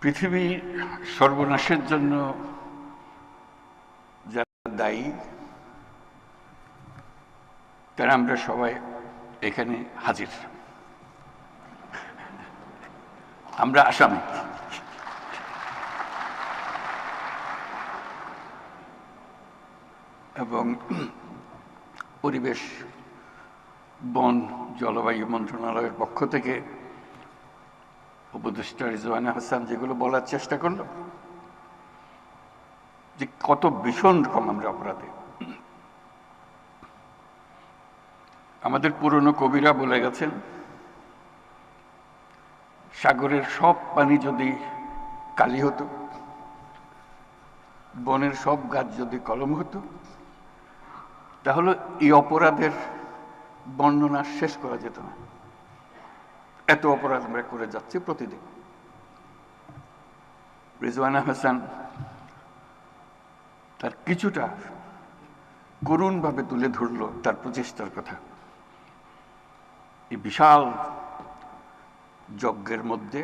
পৃথিবীর সর্বনাশের জন্য যারা দায়ী, তারা আমরা সবাই এখানে হাজির। আমরা আসামি। এবং পরিবেশ, বন, জলবায়ু মন্ত্রণালয়ের পক্ষ থেকে উপদেষ্টা রিজওয়ানা হাসান যেগুলো বলার চেষ্টা করল, যে কত ভীষণ রকম আমরা অপরাধে। আমাদের পুরনো কবিরা বলে গেছেন, সাগরের সব পানি যদি কালি হতো, বনের সব গাছ যদি কলম হতো, তাহলে এই অপরাধের বর্ণনা শেষ করা যেত না। এত অপরাধ আমরা করে যাচ্ছি প্রতিদিন। রিজওয়ানা হাসান তার কিছুটা করুণভাবে তুলে ধরল তার প্রচেষ্টার কথা। এই বিশাল যজ্ঞের মধ্যে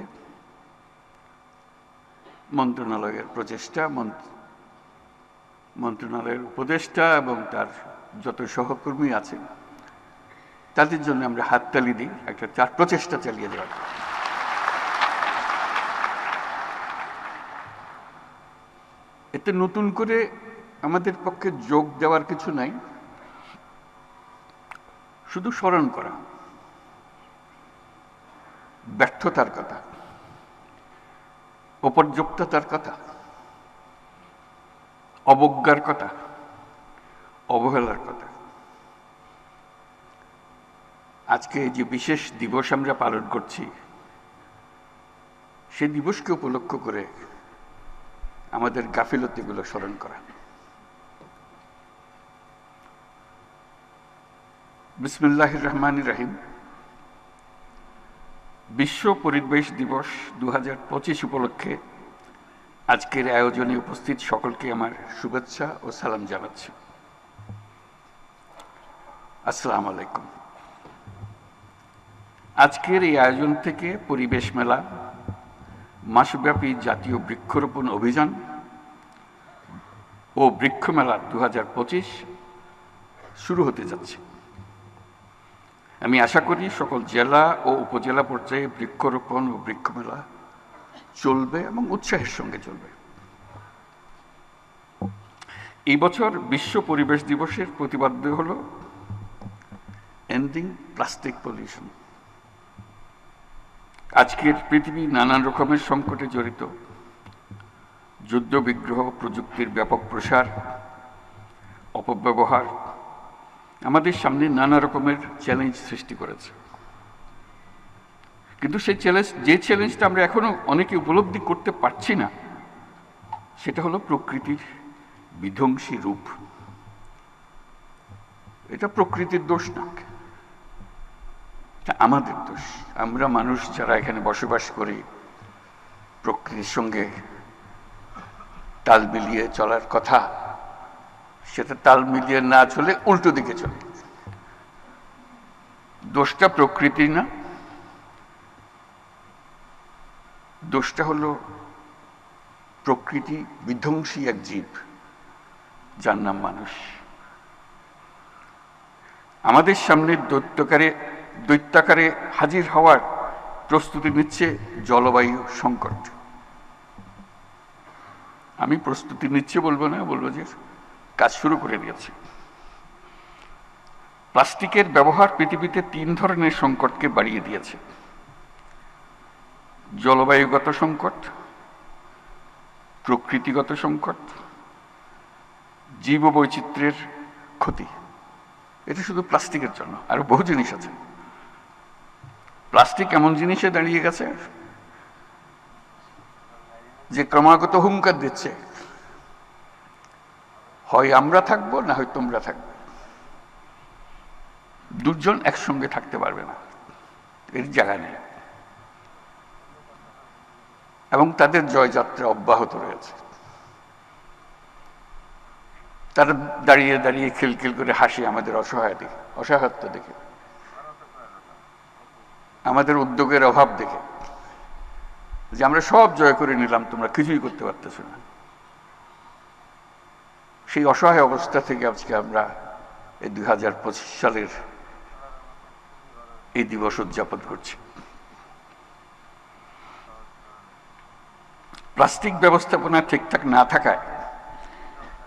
মন্ত্রণালয়ের প্রচেষ্টা মন্ত্রণালয়ের উপদেষ্টা এবং তার যত সহকর্মী আছে তাদের জন্য আমরা হাততালি দিই, একটা চার প্রচেষ্টা চালিয়ে দেওয়ার। এতে নতুন করে আমাদের পক্ষে যোগ দেওয়ার কিছু নাই। শুধু স্মরণ করা। ব্যর্থতার কথা। অপর্যাপ্ততার কথা। অবজ্ঞার কথা। অবহেলার কথা। আজকে যে বিশেষ দিবস আমরা পালন করছি, সেই দিবসকে উপলক্ষ করে আমাদের গাফিলতিগুলো স্মরণ করা। বিসমুল্লাহ রহমান রাহিম। বিশ্ব পরিবেশ দিবস দু পঁচিশ উপলক্ষে আজকের আয়োজনে উপস্থিত সকলকে আমার শুভেচ্ছা ও সালাম জানাচ্ছি। আসসালাম আলাইকুম। আজকের এই আয়োজন থেকে পরিবেশ মেলা, মাসব্যাপী জাতীয় বৃক্ষরোপণ অভিযান ও বৃক্ষ মেলা দু হাজার পঁচিশ শুরু হতে যাচ্ছে। আমি আশা করি সকল জেলা ও উপজেলা পর্যায়ে বৃক্ষরোপণ ও বৃক্ষমেলা চলবে এবং উৎসাহের সঙ্গে চলবে। এই বছর বিশ্ব পরিবেশ দিবসের প্রতিপাদ্য হল এন্ডিং প্লাস্টিক পলিউশন আজকের পৃথিবী নানান রকমের সংকটে জড়িত। যুদ্ধ বিগ্রহ প্রযুক্তির ব্যাপক প্রসার, অপব্যবহার আমাদের সামনে নানা রকমের চ্যালেঞ্জ সৃষ্টি করেছে। কিন্তু সেই চ্যালেঞ্জ যে চ্যালেঞ্জটা আমরা এখনও অনেকে উপলব্ধি করতে পারছি না, সেটা হলো প্রকৃতির বিধ্বংসী রূপ। এটা প্রকৃতির দোষ না। এটা আমাদের দোষ। আমরা মানুষ যারা এখানে বসবাস করি, প্রকৃতির সঙ্গে তাল মিলিয়ে চলার কথা, সেটা তাল মিলিয়ে না চলে উল্টো দিকে চলে। দোষটা প্রকৃতি না। দোষটা হলো প্রকৃতি বিধ্বংসী এক জীব, যার নাম মানুষ। আমাদের সামনে দৈত্যকারে দৈত্যাকারে হাজির হওয়ার প্রস্তুতি নিচ্ছে জলবায়ু সংকট। আমি প্রস্তুতি নিচ্ছে বলব না, বলব যে কাজ শুরু করে দিয়েছে। প্লাস্টিকের ব্যবহার পৃথিবীতে তিন ধরনের সংকটকে বাড়িয়ে দিয়েছে। জলবায়ুগত সংকট, প্রকৃতিগত সংকট জীব বৈচিত্র্যের ক্ষতি। এটা শুধু প্লাস্টিকের জন্য, আরও বহু জিনিস আছে। প্লাস্টিক এমন জিনিসে দাঁড়িয়ে গেছে যে ক্রমাগত হুঙ্কার দিচ্ছে। হয় আমরা থাকব, না হয় তোমরা থাকবে। দুজন একসঙ্গে থাকতে পারবে না, এর জায়গা নেই। এবং তাদের জয়যাত্রা অব্যাহত রয়েছে। তারা দাঁড়িয়ে দাঁড়িয়ে খিলখিল করে হাসি আমাদের অসহায় দেখে অসহায়ত্ব দেখে আমাদের উদ্যোগের অভাব দেখে। যে আমরা সব জয় করে নিলাম, তোমরা কিছুই করতে পারতেছ না। সেই অসহায় অবস্থা থেকে আজকে আমরা এই দুই হাজার পঁচিশ সালের এই দিবস উদযাপন করছি। প্লাস্টিক ব্যবস্থাপনা ঠিকঠাক না থাকায়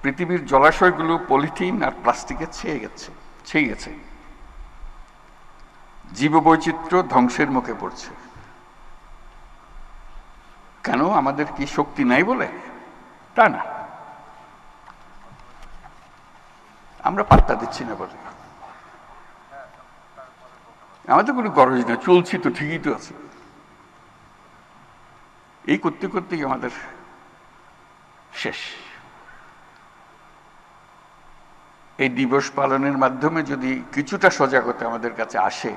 পৃথিবীর জলাশয়গুলো পলিথিন আর প্লাস্টিকে ছেয়ে গেছে ছেয়ে গেছে। জীববৈচিত্র্য ধ্বংসের মুখে পড়ছে। কেন আমাদের কি শক্তি নাই বলে? তা না। আমরা পাত্তা দিচ্ছি না বলে। আমাদের কোনো গরজ নেই, চলছি তো, ঠিকই তো আছে। এই করতে করতেই আমাদের শেষ? এই দিবস পালনের মাধ্যমে যদি কিছুটা সজাগতা আমাদের কাছে আসে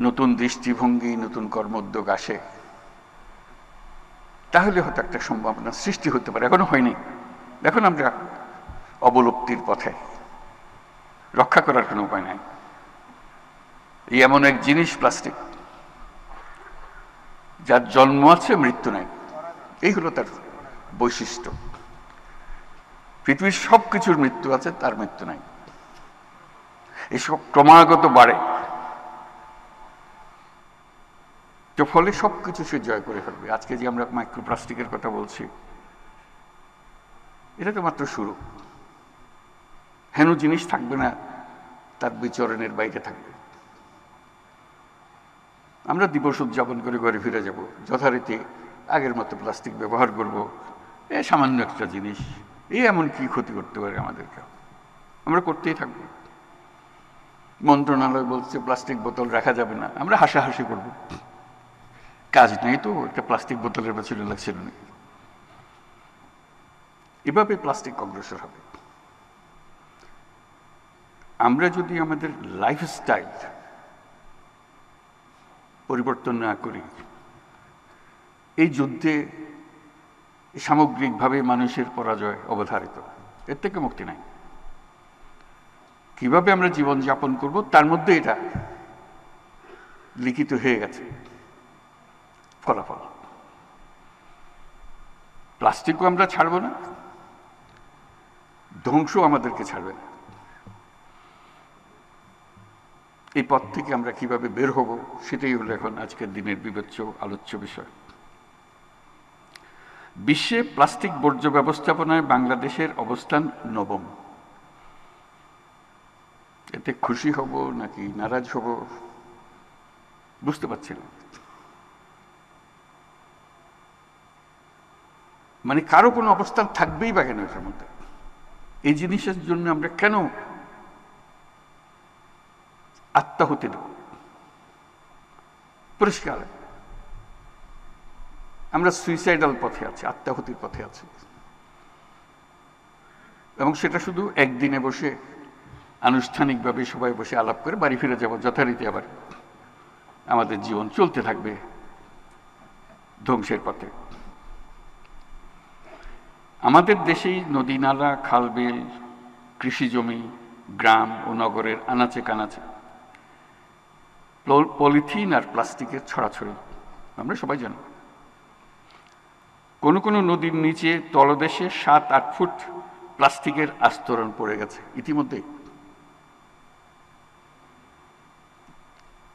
নতুন দৃষ্টিভঙ্গি, নতুন কর্মোদ্যোগ আসে। তাহলে হয়তো একটা সম্ভাবনা সৃষ্টি হতে পারে, এখনও হয়নি। দেখুন আমরা অবলুপ্তির পথে। রক্ষা করার কোনো উপায় নাই। এই এমন এক জিনিস, প্লাস্টিক। যার জন্ম আছে, মৃত্যু নাই। এই হলো তার বৈশিষ্ট্য। পৃথিবীর সব কিছুর মৃত্যু আছে, তার মৃত্যু নাই। এসব ক্রমাগত বাড়ে। তো ফলে সব কিছু সে জয় করে ফেলবে। আজকে যে আমরা মাইক্রোপ্লাস্টিকের কথা বলছি, এটা তো মাত্র শুরু। হেন জিনিস থাকবে না, তার বিচরণের বাইরে থাকবে। আমরা দিবস উদযাপন করে ঘরে ফিরে যাব। যথারীতি আগের মতো প্লাস্টিক ব্যবহার করব। এ সামান্য একটা জিনিস। এ এমন কি ক্ষতি করতে পারে আমাদেরকে? আমরা করতেই থাকব। মন্ত্রণালয় বলছে প্লাস্টিক বোতল রাখা যাবে না। আমরা হাসাহাসি করব। কাজ নেই তো, একটা প্লাস্টিক বোতলের পেছনে লাগছিল না। এভাবে প্লাস্টিক অগ্রসর হবে। আমরা যদি আমাদের লাইফস্টাইল পরিবর্তন না করি, এই যুদ্ধে সামগ্রিকভাবে মানুষের পরাজয় অবধারিত। এর থেকে মুক্তি নাই। কীভাবে আমরা জীবন যাপন করব, তার মধ্যে এটা লিখিত হয়ে গেছে। ফলাফল। প্লাস্টিকও আমরা ছাড়ব না ধ্বংস আমাদেরকে ছাড়বে না। এই পথ থেকে আমরা কীভাবে বের হব, সেটাই হলো এখন আজকের দিনের বিবেচ্য আলোচ্য বিষয়। বিশ্বে প্লাস্টিক বর্জ্য ব্যবস্থাপনায় বাংলাদেশের অবস্থান নবম। এতে খুশি হব নাকি নারাজ হব, বুঝতে পারছি মানে কারও কোনো অবস্থান থাকবেই বা কেন এটার মধ্যে এই জিনিসের জন্য আমরা কেন আত্মাহুতি দেব? পরিষ্কার। আমরা সুইসাইডাল পথে আছি, আত্মাহুতির পথে আছি। এবং সেটা শুধু একদিনে বসে, আনুষ্ঠানিকভাবে সবাই বসে আলাপ করে বাড়ি ফিরে যাব, যথারীতি আবার আমাদের জীবন চলতে থাকবে ধ্বংসের পথে। আমাদের দেশেই নদী, নালা খালবিল কৃষি জমি, গ্রাম ও নগরের আনাচে কানাচে পলিথিন আর প্লাস্টিকের ছড়াছড়ি, আমরা সবাই জানি। কোনো কোনো নদীর নিচে তলদেশে সাত, আট ফুট প্লাস্টিকের আস্তরণ পড়ে গেছে ইতিমধ্যে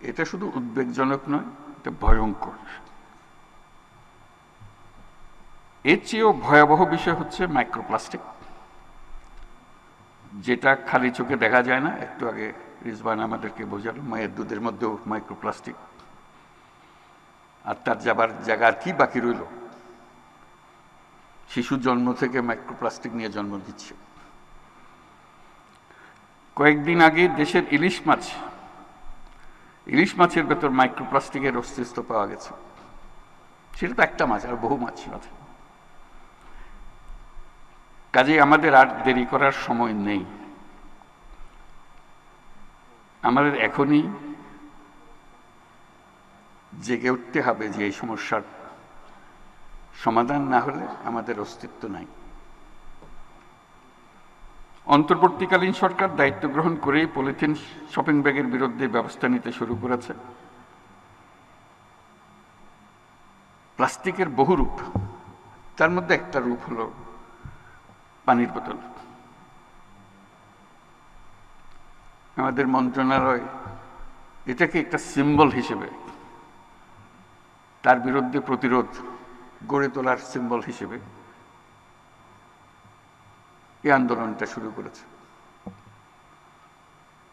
এটা শুধু উদ্বেগজনক নয়, এটা ভয়ঙ্কর। এর চেয়েও ভয়াবহ বিষয় হচ্ছে মাইক্রোপ্লাস্টিক যেটা খালি চোখে দেখা যায় না। একটু আগে রিজবান আমাদেরকে বোঝালো, মায়ের দুধের মধ্যেও মাইক্রোপ্লাস্টিক আর তার যাবার জায়গা আর কি বাকি রইল? শিশু জন্ম থেকে মাইক্রোপ্লাস্টিক নিয়ে জন্ম দিচ্ছে কয়েকদিন আগে দেশের ইলিশ মাছ, ইলিশ মাছের ভেতর মাইক্রোপ্লাস্টিকের অস্তিত্ব পাওয়া গেছে। সেটা তো একটা মাছ, আর বহু মাছ আছে। কাজে আমাদের আর দেরি করার সময় নেই। আমাদের এখনই জেগে উঠতে হবে যে এই সমস্যার সমাধান না হলে আমাদের অস্তিত্ব নাই। অন্তর্বর্তীকালীন সরকার দায়িত্ব গ্রহণ করেই পলিথিন শপিং ব্যাগের বিরুদ্ধে ব্যবস্থা নিতে শুরু করেছে। প্লাস্টিকের বহু রূপ তার মধ্যে একটা রূপ হলো পানির বোতল। আমাদের মন্ত্রণালয়, এটাকে একটা সিম্বল হিসেবে, তার বিরুদ্ধে প্রতিরোধ গড়ে তোলার সিম্বল হিসেবে এই আন্দোলনটা শুরু করেছে।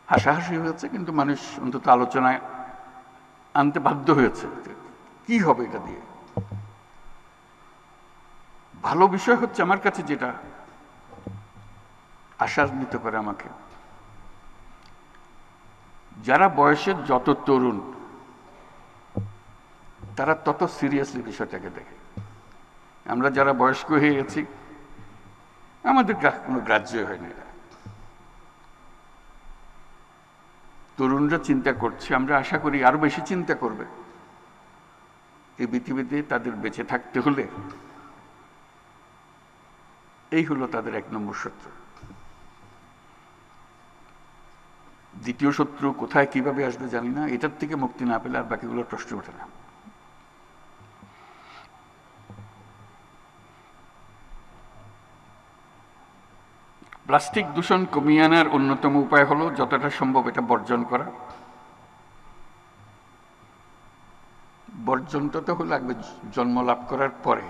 হাসাহাসি হয়েছে, কিন্তু মানুষ অন্তত আলোচনায় আনতে বাধ্য হয়েছে কি হবে এটা দিয়ে। ভালো বিষয় হচ্ছে আমার কাছে যেটা আশান্বিত করে আমাকে। যারা বয়সের যত তরুণ, তারা তত সিরিয়াসলি বিষয়টাকে দেখে। আমরা যারা বয়স্ক হয়ে গেছি, আমাদের কোনো গ্রাহ্য হয় না তরুণরা চিন্তা করছে, আমরা আশা করি আরও বেশি চিন্তা করবে। এই পৃথিবীতে তাদের বেঁচে থাকতে হলে, এই হলো তাদের এক নম্বর শত্রু। দ্বিতীয় শত্রু কোথায় কীভাবে আসবে জানি না, এটার থেকে মুক্তি না পেলে আর বাকিগুলোর প্রশ্ন ওঠে না। প্লাস্টিক দূষণ কমিয়ে আনার অন্যতম উপায় হলো যতটা সম্ভব এটা বর্জন করা। বর্জনটা তো হলো লাগবে জন্ম লাভ করার পরে।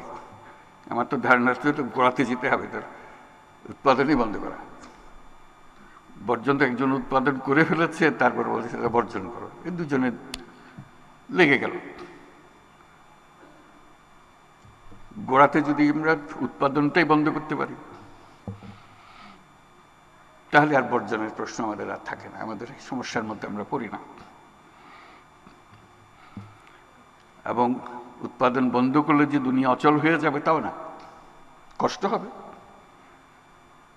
আমার তো ধারণা তো গোড়াতে যেতে হবে তার উৎপাদনই বন্ধ করা। বর্জন তো একজন উৎপাদন করে ফেলেছে, তারপর বলছে সেটা বর্জন করো। এই দুজনে লেগে গেল। গোড়াতে যদি আমরা উৎপাদনটাই বন্ধ করতে পারি, তাহলে আর বর্জনের প্রশ্ন আমাদের আর থাকে না। আমাদের সমস্যার মধ্যে আমরা পড়ি না। এবং উৎপাদন বন্ধ করলে যে দুনিয়া অচল হয়ে যাবে, তাও না। কষ্ট হবে।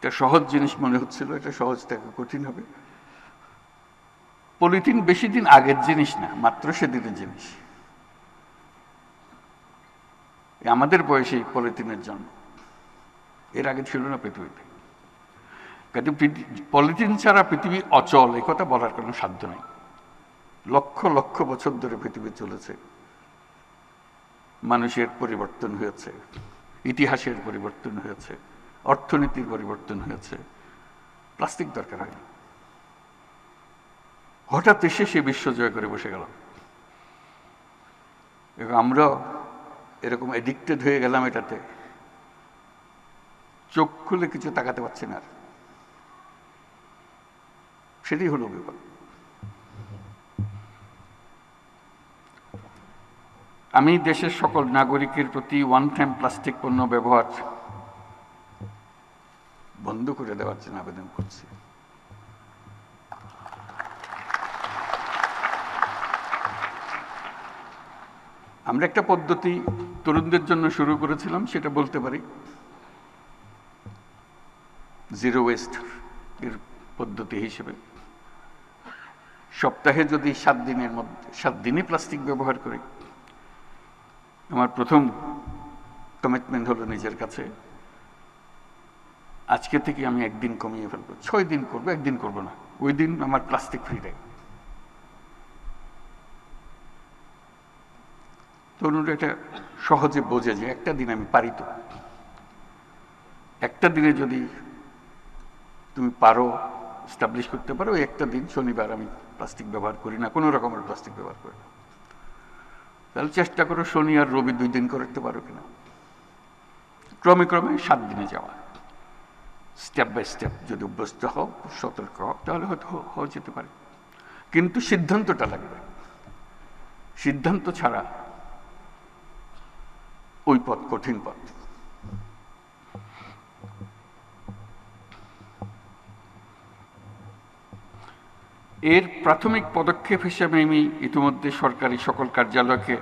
এটা সহজ জিনিস মনে হচ্ছিল, এটা সহজ থেকে কঠিন হবে। পলিথিন বেশি দিন আগের জিনিস না, মাত্র সেদিনের জিনিস। আমাদের বয়সে এই পলিথিনের জন্ম। এর আগে ছিল না পৃথিবীতে। কিন্তু পলিথিন ছাড়া পৃথিবী অচল, এই কথা বলার কোনো সাধ্য নেই। লক্ষ লক্ষ বছর ধরে পৃথিবী চলেছে। মানুষের পরিবর্তন হয়েছে, ইতিহাসের পরিবর্তন হয়েছে। অর্থনীতির পরিবর্তন হয়েছে। প্লাস্টিক দরকার হয় হঠাৎ এসে সে বিশ্ব জয় করে বসে গেল এবং আমরা এরকম এডিক্টেড হয়ে গেলাম এটাতে। চোখ খুলে কিছু তাকাতে পারছি না সেটাই হলো বিপদ। আমি দেশের সকল নাগরিকের প্রতি ওয়ান টাইম প্লাস্টিক পণ্য ব্যবহার বন্ধ করে দেওয়ার জন্য আবেদন করছি। আমরা একটা পদ্ধতি তরুণদের জন্য শুরু করেছিলাম, সেটা বলতে পারি। জিরো ওয়েস্ট এর পদ্ধতি হিসেবে। সপ্তাহে যদি সাত দিনের মধ্যে, সাত দিনই প্লাস্টিক ব্যবহার করি, আমার প্রথম কমিটমেন্ট হলো নিজের কাছে। আজকে থেকে আমি একদিন কমিয়ে ফেলব। ছয় দিন করব, একদিন করব না। ওই দিন আমার প্লাস্টিক ফ্রি ডে তরুণরা এটা সহজে বোঝে যে একটা দিন আমি পারি তো। একটা দিনে যদি তুমি পারো স্টাবলিশ করতে পারো একটা দিন শনিবার আমি প্লাস্টিক ব্যবহার করি না, কোনো রকমের প্লাস্টিক ব্যবহার করি না। তাহলে চেষ্টা করো শনি আর রবি দুই দিন করতে পারো কিনা। ক্রমে ক্রমে সাত দিনে যাওয়া। স্টেপ বাই স্টেপ যদি অভ্যস্ত হও, সতর্ক হও, তাহলে হয়তো হ- হওয়া যেতে পারে। কিন্তু সিদ্ধান্তটা লাগবে। সিদ্ধান্ত ছাড়া ওই পথ কঠিন পথ। এর প্রাথমিক পদক্ষেপ হিসেবে আমি ইতিমধ্যে সরকারি সকল কার্যালয়কে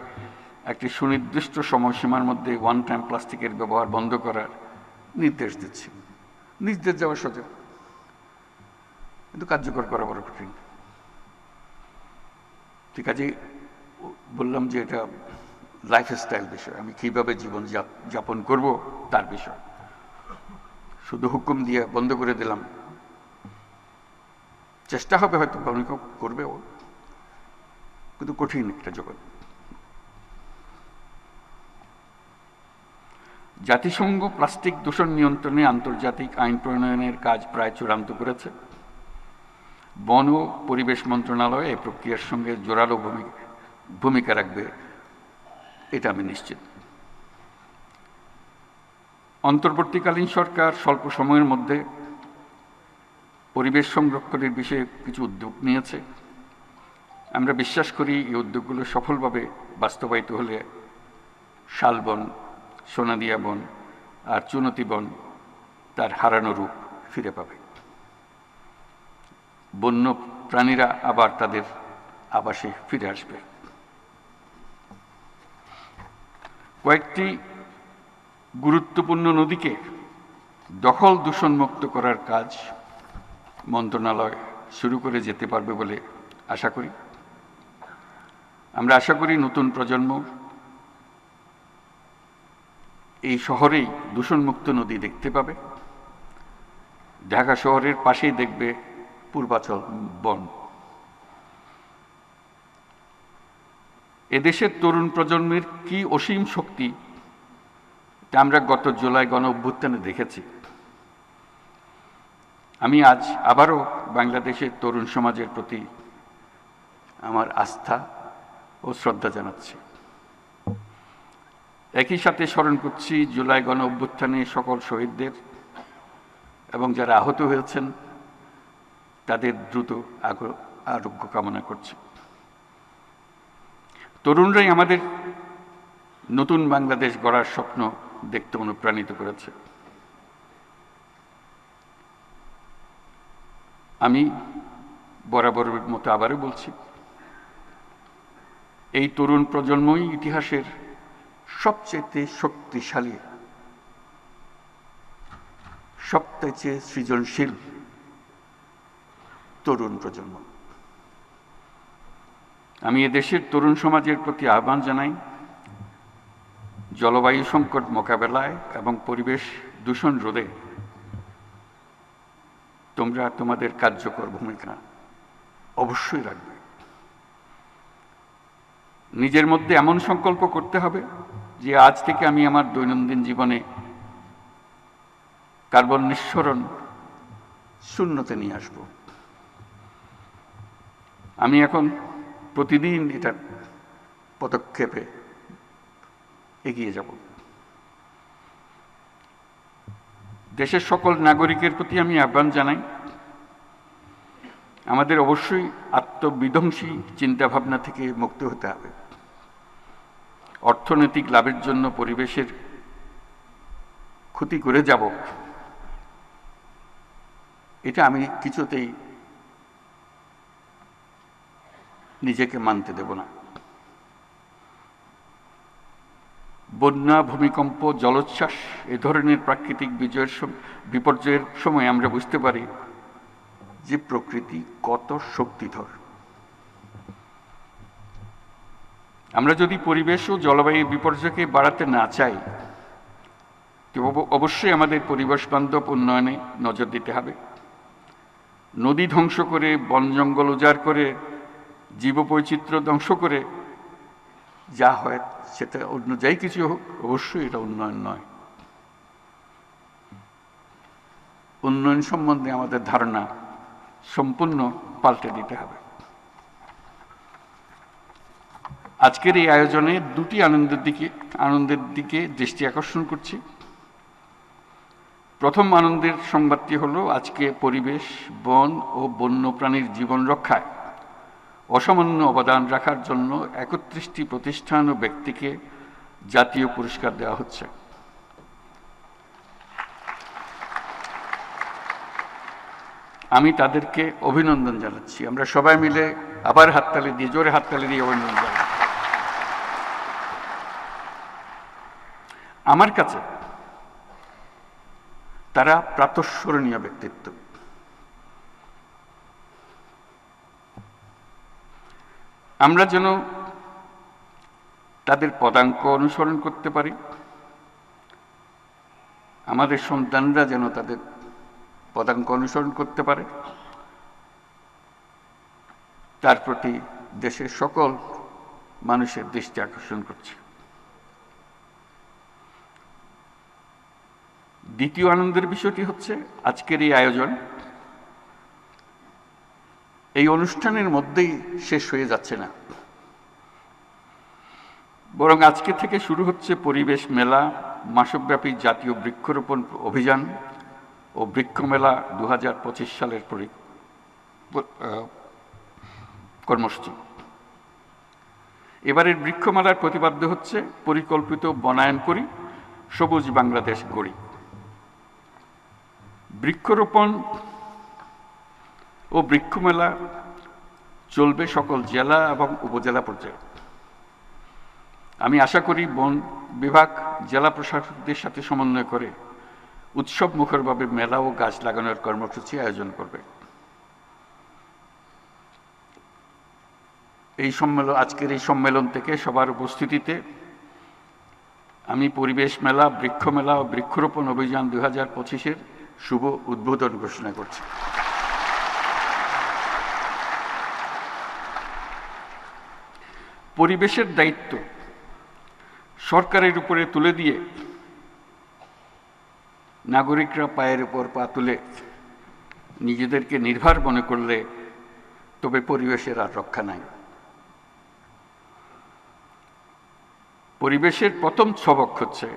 একটি সুনির্দিষ্ট সময়সীমার মধ্যে ওয়ান টাইম প্লাস্টিকের ব্যবহার বন্ধ করার নির্দেশ দিচ্ছি। নির্দেশ দেওয়া সোজা কিন্তু কার্যকর করা বড় কঠিন। ঠিক আছে, বললাম যে এটা লাইফস্টাইল বিষয়। আমি কীভাবে জীবন যাপন করব তার বিষয়। শুধু হুকুম দিয়ে বন্ধ করে দিলাম। চেষ্টা হবে হয়তো করবে ও কিন্তু কঠিন একটা জগৎ। জাতিসংঘ প্লাস্টিক দূষণ নিয়ন্ত্রণে আন্তর্জাতিক আইন প্রণয়নের কাজ প্রায় চূড়ান্ত করেছে। বন ও পরিবেশ মন্ত্রণালয় এই প্রক্রিয়ার সঙ্গে জোরালো ভূমিকা রাখবে, এটা আমি নিশ্চিত। অন্তর্বর্তীকালীন সরকার স্বল্প সময়ের মধ্যে পরিবেশ সংরক্ষণের বিষয়ে কিছু উদ্যোগ নিয়েছে। আমরা বিশ্বাস করি এই উদ্যোগগুলো সফলভাবে বাস্তবায়িত হলে শালবন সোনাদিয়া বন আর চুনতি বন তার হারানো রূপ ফিরে পাবে। বন্য প্রাণীরা আবার তাদের আবাসে ফিরে আসবে। কয়েকটি গুরুত্বপূর্ণ নদীকে দখল দূষণমুক্ত করার কাজ মন্ত্রণালয় শুরু করে যেতে পারবে বলে আশা করি। আমরা আশা করি নতুন প্রজন্ম এই শহরেই দূষণমুক্ত নদী দেখতে পাবে। ঢাকা শহরের পাশেই দেখবে পূর্বাচল বন। এদেশের তরুণ প্রজন্মের কি অসীম শক্তি তা আমরা গত জুলাই গণ অভ্যুত্থানে দেখেছি। আমি আজ আবারও বাংলাদেশের তরুণ সমাজের প্রতি আমার আস্থা ও শ্রদ্ধা জানাচ্ছি। একই সাথে স্মরণ করছি জুলাই গণ অভ্যুত্থানে সকল শহীদদের এবং যারা আহত হয়েছেন, তাদের দ্রুত আরোগ্য কামনা করছি। তরুণরাই আমাদের নতুন বাংলাদেশ গড়ার স্বপ্ন দেখতে অনুপ্রাণিত করেছে। আমি বরাবরের মতো আবারও বলছি, এই তরুণ প্রজন্মই ইতিহাসের সবচেয়ে শক্তিশালী সবচেয়ে সৃজনশীল তরুণ প্রজন্ম। আমি এদেশের তরুণ সমাজের প্রতি আহ্বান জানাই, জলবায়ু সংকট মোকাবেলায় এবং পরিবেশ দূষণ রোধে তোমরা তোমাদের কার্যকর ভূমিকা অবশ্যই রাখবে। নিজের মধ্যে এমন সংকল্প করতে হবে যে আজ থেকে আমি আমার দৈনন্দিন জীবনে কার্বন নিঃসরণ শূন্যতে নিয়ে আসব। আমি এখন প্রতিদিন এটার পদক্ষেপে এগিয়ে যাব। দেশের সকল নাগরিকের প্রতি আমি আহ্বান জানাই, আমাদের অবশ্যই আত্মবিধ্বংসী চিন্তাভাবনা থেকে মুক্ত হতে হবে। অর্থনৈতিক লাভের জন্য পরিবেশের ক্ষতি করে যাব, এটা আমি কিছুতেই নিজেকে মানতে দেব না। বন্যা, ভূমিকম্প, জলোচ্ছ্বাস, এ ধরনের প্রাকৃতিক বিজয়ের বিপর্যয়ের সময় আমরা বুঝতে পারি যে প্রকৃতি কত শক্তিধর। আমরা যদি পরিবেশ ও জলবায়ু বিপর্যয়কে বাড়াতে না চাই অবশ্যই আমাদের পরিবেশ বান্ধব উন্নয়নে নজর দিতে হবে। নদী ধ্বংস করে, বন জঙ্গল উজাড় করে, জীববৈচিত্র্য ধ্বংস করে, যা হয় সেটা অন্য যাই কিছু হোক, অবশ্যই এটা উন্নয়ন নয়। উন্নয়ন সম্বন্ধে আমাদের ধারণা সম্পূর্ণ পাল্টে দিতে হবে। আজকের এই আয়োজনে দুটি আনন্দের দিকে আনন্দের দিকে দৃষ্টি আকর্ষণ করছি। প্রথম আনন্দের সংবাদটি হলো আজকে পরিবেশ, বন ও বন্যপ্রাণীর জীবন রক্ষায় অসামান্য অবদান রাখার জন্য একত্রিশটি প্রতিষ্ঠান ও ব্যক্তিকে জাতীয় পুরস্কার দেওয়া হচ্ছে। আমি তাদেরকে অভিনন্দন জানাচ্ছি। আমরা সবাই মিলে আবার হাততালি দিয়ে, জোরে হাততালি দিয়ে অভিনন্দন জানাচ্ছি। আমার কাছে তারা প্রাতঃস্মরণীয় ব্যক্তিত্ব। আমরা যেন তাদের পদাঙ্ক অনুসরণ করতে পারি, আমাদের সন্তানরা যেন তাদের পদাঙ্ক অনুসরণ করতে পারে, তার প্রতি দেশের সকল মানুষের দৃষ্টি আকর্ষণ করছে। দ্বিতীয় আনন্দের বিষয়টি হচ্ছে আজকের এই আয়োজন। এই অনুষ্ঠানের মধ্যেই শেষ হয়ে যাচ্ছে না। বরং আজকে থেকে শুরু হচ্ছে পরিবেশ মেলা, মাসব্যাপী জাতীয় বৃক্ষরোপণ অভিযান ও বৃক্ষ মেলা দু হাজার সালের কর্মসূচি। এবারের বৃক্ষমেলার প্রতিপাদ্য হচ্ছে, পরিকল্পিত বনায়ন করি, সবুজ বাংলাদেশ গড়ি। বৃক্ষরোপণ ও বৃক্ষমেলা চলবে সকল জেলা এবং উপজেলা পর্যায়ে। আমি আশা করি বন বিভাগ জেলা প্রশাসকদের সাথে সমন্বয় করে উৎসব মুখরভাবে মেলা ও গাছ লাগানোর কর্মসূচি আয়োজন করবে। এই সম্মেলন, আজকের এই সম্মেলন থেকে সবার উপস্থিতিতে আমি পরিবেশ মেলা বৃক্ষ মেলা ও বৃক্ষরোপণ অভিযান দুই হাজার পঁচিশের শুভ উদ্বোধন ঘোষণা করছি। পরিবেশের দায়িত্ব সরকারের উপরে তুলে দিয়ে নাগরিকরা পায়ের উপর পা তুলে নিজেদেরকে নির্ভর মনে করলে তবে পরিবেশের আর রক্ষা নাই। পরিবেশের প্রথম ছবক হচ্ছে